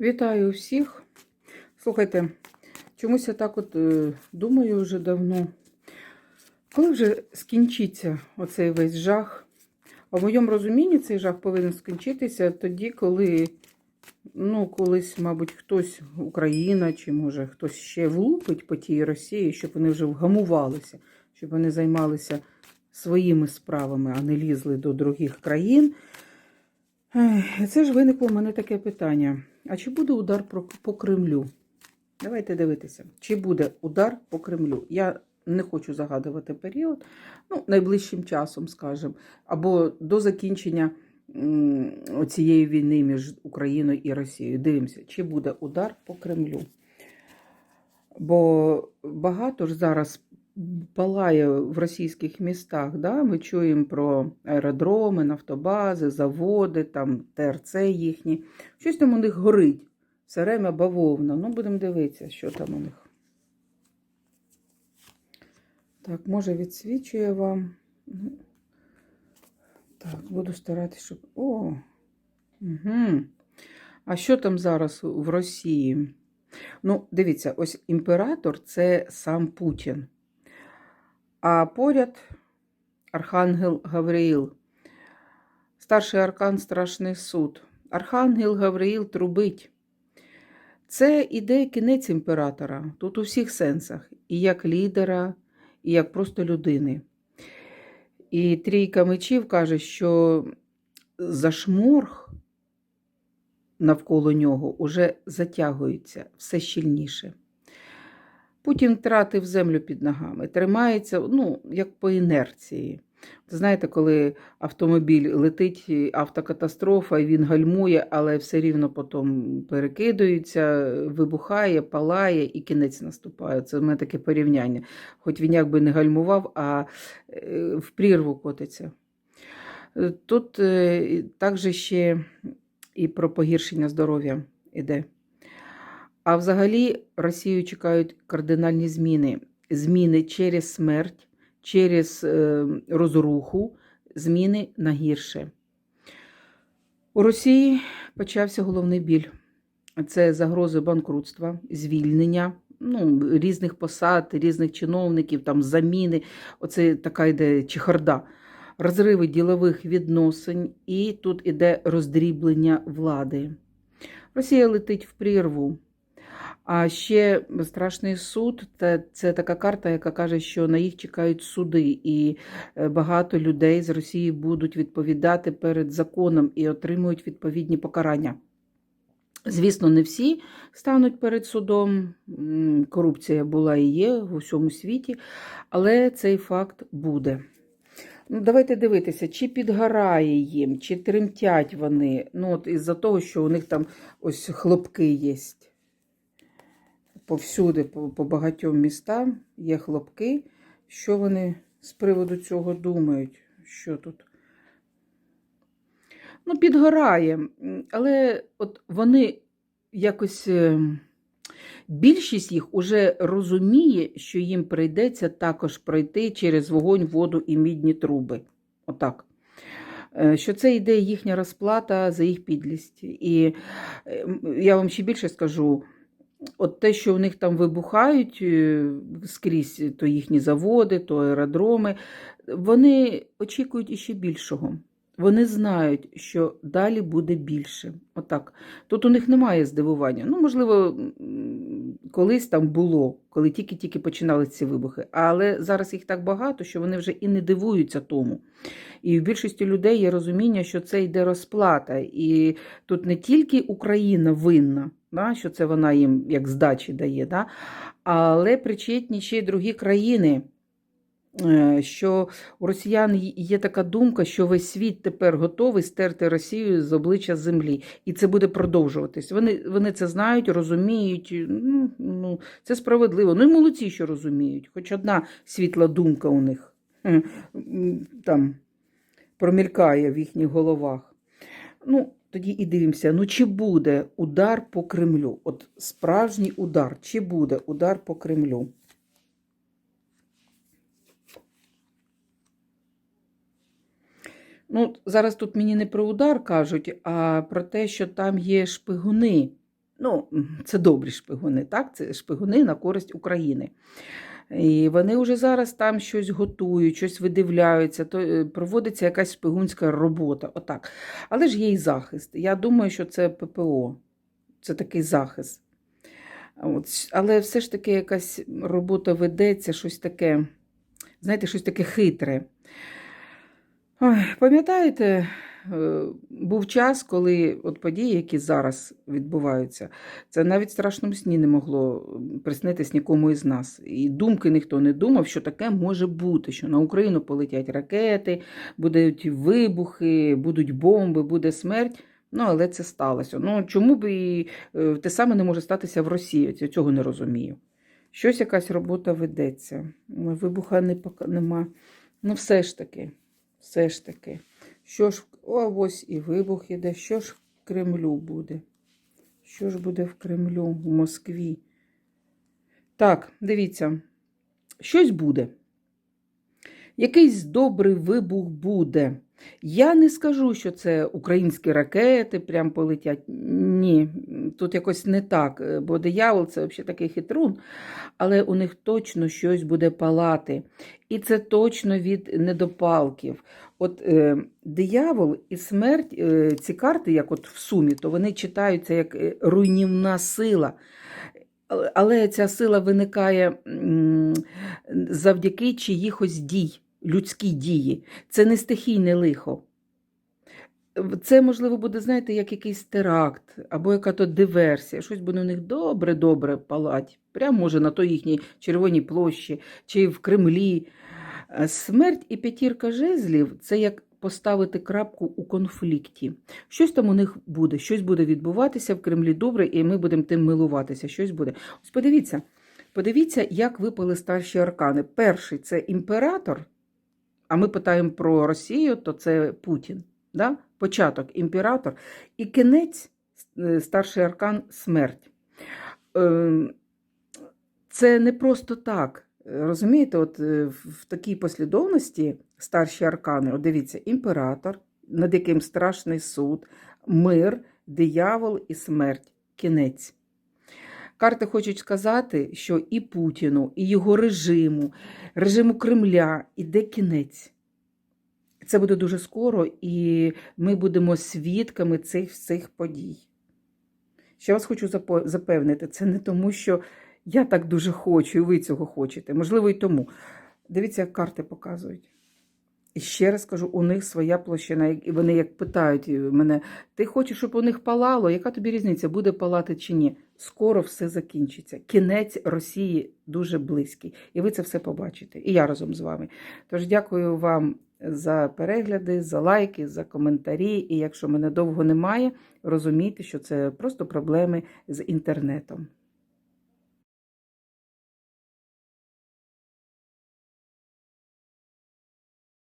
Вітаю всіх. Слухайте, чомусь я так от е, думаю вже давно. Коли вже скінчиться оцей весь жах? А в моєму розумінні цей жах повинен скінчитися тоді, коли, ну, колись, мабуть, хтось, Україна чи може хтось ще влупить по тій Росії, щоб вони вже вгамувалися, щоб вони займалися своїми справами, а не лізли до других країн. Це ж виникло в мене таке питання. А чи буде удар по Кремлю? Давайте дивитися, чи буде удар по Кремлю. Я не хочу загадувати період, ну, найближчим часом, скажімо, або до закінчення цієї війни між Україною і Росією. Дивимося, чи буде удар по Кремлю. Бо багато ж зараз палає в російських містах. Да? Ми чуємо про аеродроми, нафтобази, заводи, там ТРЦ їхні. Щось там у них горить. Все время бавовна. Ну, будемо дивитися, що там у них. Так, може відсвічує вам. Ну, Так, буду старатися, щоб. О! Угу. А що там зараз в Росії? Ну, дивіться, ось імператор це сам Путін. А поряд Архангел Гавриїл. Старший аркан Страшний суд. Архангел Гавриїл трубить. Це іде кінець імператора. Тут у всіх сенсах. І як лідера, і як просто людини. І трійка мечів каже, що зашморг навколо нього уже затягується все щільніше. Путін втратив землю під ногами, тримається, ну, як по інерції. Знаєте, коли автомобіль летить, автокатастрофа, і він гальмує, але все рівно потім перекидується, вибухає, палає і кінець наступає. Це в мене таке порівняння. Хоч він якби не гальмував, а е, в прірву котиться. Тут е, також ще і про погіршення здоров'я іде. А взагалі Росію чекають кардинальні зміни. Зміни через смерть, через е, розруху, зміни на гірше. У Росії почався головний біль. Це загрози банкрутства, звільнення ну, різних посад, різних чиновників, там заміни. Оце така йде чехарда. Розриви ділових відносин, і тут іде роздріблення влади. Росія летить в прірву. А ще страшний суд це, це така карта, яка каже, що на їх чекають суди, і е, багато людей з Росії будуть відповідати перед законом і отримують відповідні покарання. Звісно, не всі стануть перед судом. Корупція була і є в усьому світі, але цей факт буде. Ну, давайте дивитися, чи підгорає їм, чи тремтять вони. Ну, от із-за того, що у них там ось хлопки є. Повсюди, по, по багатьом містам є хлопки. Що вони з приводу цього думають? Що тут? Ну, підгорає. Але от вони якось. е, Більшість їх уже розуміє, що їм прийдеться також пройти через вогонь, воду і мідні труби. Отак. Е, Що це йде їхня розплата за їх підлість. І е, я вам ще більше скажу: от те, що в них там вибухають е, скрізь, то їхні заводи, то аеродроми, вони очікують іще більшого. Вони знають, що далі буде більше. Отак. Тут у них немає здивування. Ну, можливо, колись там було, коли тільки-тільки починали ці вибухи. Але зараз їх так багато, що вони вже і не дивуються тому. І в більшості людей є розуміння, що це йде розплата. І тут не тільки Україна винна, да, що це вона їм як здачі дає, да, але причетні ще й другі країни. Е, Що у росіян є- така думка, що весь світ тепер готовий стерти Росію з обличчя землі, і це буде продовжуватись. Вони, вони це знають, розуміють. Ну, ну, це справедливо. Ну і молодці, що розуміють. Хоч одна світла думка у них там промількає в їхніх головах. Ну, тоді і дивимося, ну чи буде удар по Кремлю? От справжній удар, чи буде удар по Кремлю? Ну, зараз тут мені не про удар кажуть, а про те, що там є шпигуни Ну, це добрі шпигуни, так? Це шпигуни на користь України. І вони вже зараз там щось готують, щось видивляються, то е, проводиться якась шпигунська робота. Отак. Але ж є і захист. Я думаю, що це ППО, це такий захист. От. Але все ж таки якась робота ведеться, щось таке, знаєте, щось таке хитре. Ой, пам'ятаєте, був час, коли от події, які зараз відбуваються, це навіть в страшному сні не могло приснитись нікому із нас. І думки ніхто не думав, що таке може бути, що на Україну полетять ракети, будуть вибухи, будуть бомби, буде смерть. Ну, але це сталося. Ну, чому б і е, те саме не може статися в Росії? Я цього не розумію. Щось якась робота ведеться. Вибуха не нема. Ну, все ж таки, все ж таки. Що ж, о, ось і вибух іде. Що ж в Кремлю буде? Що ж буде в Кремлю, в Москві? Так, дивіться, щось буде. Якийсь добрий вибух буде. Я не скажу, що це українські ракети прям полетять. Ні, тут якось не так, е, бо диявол це взагалі такий хитрун, але у них точно щось буде палати. І це точно від недопалків. От е, диявол і смерть, е, ці карти, як от в сумі, то вони читаються як е, руйнівна сила. Але- ця сила виникає завдяки чиїхось дій, людській дії. Це не стихійне лихо. Це, можливо, буде, знаєте, як якийсь теракт або яка-то диверсія. Щось буде у них добре-добре палать. Прямо може на той їхній Червоній площі чи в Кремлі. Е, Смерть і п'ятірка жезлів це як поставити крапку у конфлікті. Щось там у них буде, щось буде відбуватися в Кремлі добре, і ми будемо тим милуватися. Щось буде. Ось подивіться, подивіться, як випали старші аркани. Перший це імператор. А ми питаємо про Росію, то це Путін. Да? Початок імператор. І кінець, е, старший аркан смерть. Ем, Це не просто так. Розумієте, от е, в такій послідовності старші аркани, от дивіться, імператор, над яким страшний суд, мир, диявол і смерть, кінець. Карти хочуть сказати, що і Путіну, і його режиму, режиму Кремля іде кінець. Це буде дуже скоро, і ми будемо свідками цих всіх подій. Ще вас хочу запевнити, це не тому, що я так дуже хочу, і ви цього хочете. Можливо, і тому. Дивіться, як карти показують. І ще раз кажу, у них своя площина. І вони як питають мене, ти хочеш, щоб у них палало? Яка тобі різниця, буде палати чи ні? Скоро все закінчиться. Кінець Росії дуже близький. І ви це все побачите. І я разом з вами. Тож дякую вам за перегляди, за лайки, за коментарі. І якщо мене довго немає, розумійте, що це просто проблеми з інтернетом.